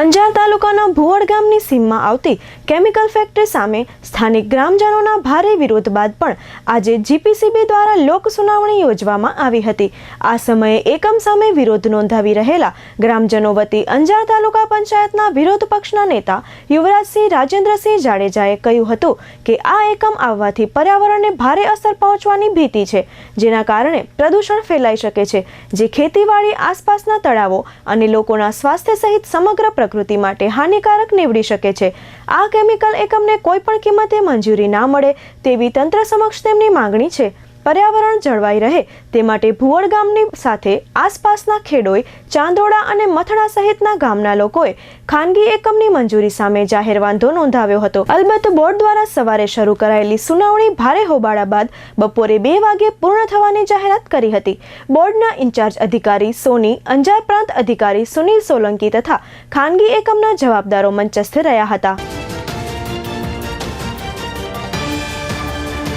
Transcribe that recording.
અંજાર તાલુકાના ભુવડ ગામની સીમમાં આવતી કેમિકલ ફેક્ટરી સામે સ્થાનિક ગ્રામજનોના ભારે વિરોધ બાદ પણ આજે જીપીસીબી દ્વારા લોક સુનાવણી યોજવામાં આવી હતી. આ સમયે એકમ સામે વિરોધ નોંધાવી રહેલા ગ્રામજનો વતી અંજાર તાલુકા પંચાયતના વિરોધ પક્ષના નેતા યુવરાજસિંહ રાજેન્દ્રસિંહ જાડેજાએ કહ્યું હતું કે આ એકમ આવવાથી પર્યાવરણને ભારે અસર પહોંચવાની ભીતિ છે, જેના કારણે પ્રદૂષણ ફેલાઈ શકે છે. જે ખેતીવાડી આસપાસના તળાવો અને લોકોના સ્વાસ્થ્ય સહિત સમગ્ર પ્રકૃતિ માટે હાનિકારક નીવડી શકે છે. આ કેમિકલ એકમને કોઈ પણ કિંમતે મંજૂરી ના મળે તેવી તંત્ર સમક્ષ તેમની માંગણી છે. પર્યાવરણ જળવાઈ રહે તે માટે ભુવડ ગામની સાથે આસપાસના ખેડોએ ચાંદોડા અને મથડા સહિતના ગામના લોકોએ ખાનગી એકમની મંજૂરી સામે જાહેર વાંધો નોંધાવ્યો હતો. અલબત્ત બોર્ડ દ્વારા સવારે શરૂ કરાયેલી સુનાવણી ભારે હોબાળા બાદ બપોરે બે વાગે પૂર્ણ થવાની જાહેરાત કરી હતી. બોર્ડના ઇન્ચાર્જ અધિકારી સોની, અંજાર પ્રાંત અધિકારી સુનિલ સોલંકી તથા ખાનગી એકમના જવાબદારો મંચસ્થ રહ્યા હતા.